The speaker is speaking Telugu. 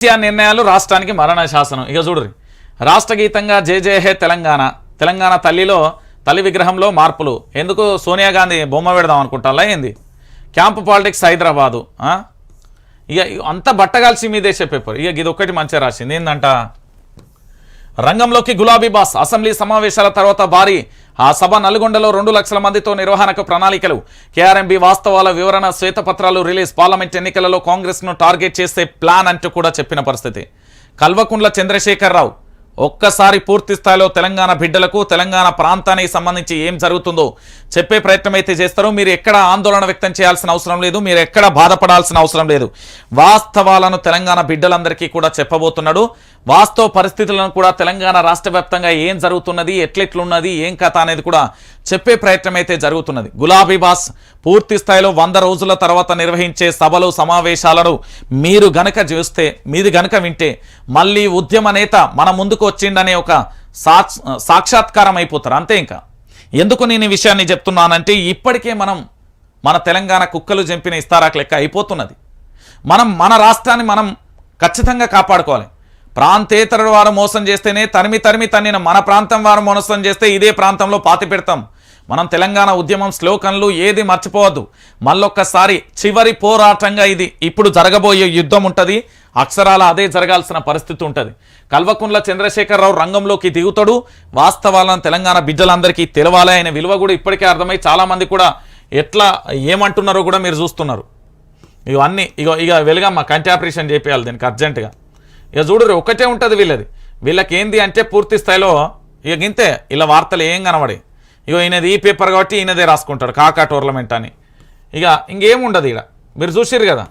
కేసీఆర్ నిర్ణయాలు రాష్ట్రానికి మరణ శాసనం ఇక చూడరు రాష్ట్ర గీతంగా జే తెలంగాణ. తెలంగాణ తల్లిలో తల్లి విగ్రహంలో మార్పులు. ఎందుకు సోనియా గాంధీ బొమ్మ పెడదాం అనుకుంటా ఏంది? క్యాంప్ పాలిటిక్స్ హైదరాబాదు ఆ? ఇక అంత బట్టగాల్సి మీదే పేపర్ ఇక ఇది ఒక్కటి మంచిగా రాసింది. ఏంటంట రంగంలోకి గులాబీ బాస్ అసెంబ్లీ సమావేశాల తర్వాత భారీ ఆ సభ నల్గొండలో రెండు లక్షల మందితో నిర్వహణకు ప్రణాళికలు. కేఆర్ఎంబి వాస్తవాల వివరణ శ్వేతపత్రాలు రిలీజ్ పార్లమెంట్ ఎన్నికలలో కాంగ్రెస్ను టార్గెట్ చేసే ప్లాన్ అంటూ కూడా చెప్పిన పరిస్థితి. కల్వకుండ్ల చంద్రశేఖరరావు ఒక్కసారి పూర్తి స్థాయిలో తెలంగాణ బిడ్డలకు తెలంగాణ ప్రాంతానికి సంబంధించి ఏం జరుగుతుందో చెప్పే ప్రయత్నం అయితే చేస్తారో. మీరు ఎక్కడ ఆందోళన వ్యక్తం చేయాల్సిన అవసరం లేదు. మీరు ఎక్కడ బాధపడాల్సిన అవసరం లేదు. వాస్తవాలను తెలంగాణ బిడ్డలందరికీ కూడా చెప్పబోతున్నాడు. వాస్తవ పరిస్థితులను కూడా తెలంగాణ రాష్ట్ర ఏం జరుగుతున్నది ఎట్లెట్లున్నది ఏం కథ అనేది కూడా చెప్పే ప్రయత్నం అయితే జరుగుతున్నది. గులాబీ బాస్ పూర్తి స్థాయిలో వంద రోజుల తర్వాత నిర్వహించే సభలు సమావేశాలను మీరు గనక చూస్తే మీది గనక వింటే మళ్ళీ ఉద్యమ నేత మన ముందుకు వచ్చిండనే ఒక సాక్ష సాక్షాత్కారం అయిపోతారు. అంతే ఇంకా. ఎందుకు నేను ఈ విషయాన్ని చెప్తున్నానంటే ఇప్పటికే మనం మన తెలంగాణ కుక్కలు చంపిన ఇస్తారాకు లెక్క అయిపోతున్నది. మనం మన రాష్ట్రాన్ని మనం ఖచ్చితంగా కాపాడుకోవాలి. ప్రాంతేతర వారు మోసం చేస్తేనే తరిమి తరిమి తన్నిన మన ప్రాంతం వారు మోసం చేస్తే ఇదే ప్రాంతంలో పాతి పెడతాం. మనం తెలంగాణ ఉద్యమం శ్లోకంలు ఏది మర్చిపోవద్దు. మళ్ళొక్కసారి చివరి పోరాటంగా ఇది ఇప్పుడు జరగబోయే యుద్ధం ఉంటుంది. అక్షరాల అదే జరగాల్సిన పరిస్థితి ఉంటుంది. కల్వకుంట్ల చంద్రశేఖరరావు రంగంలోకి దిగుతాడు. వాస్తవాలను తెలంగాణ బిడ్డలందరికీ తెలవాలి అనే విలువ కూడా ఇప్పటికే అర్థమై చాలామంది కూడా ఎట్లా ఏమంటున్నారో కూడా మీరు చూస్తున్నారు. ఇవన్నీ ఇగో ఇక వెలుగమ్మ కంటి ఆపరేషన్ చేయాలి దీనికి అర్జెంటుగా. ఇక చూడరు ఒకటే ఉంటుంది వీళ్ళది. వీళ్ళకి ఏంది అంటే పూర్తి స్థాయిలో ఇక గింతే ఇలా వార్తలు ఏం కనబడి. ఇగో ఈయనది ఈ పేపర్ కాబట్టి ఈయనదే రాసుకుంటాడు కాకా టోర్నమెంట్ అని. ఇక ఇంకేముండదు ఇక. మీరు చూసిరు కదా?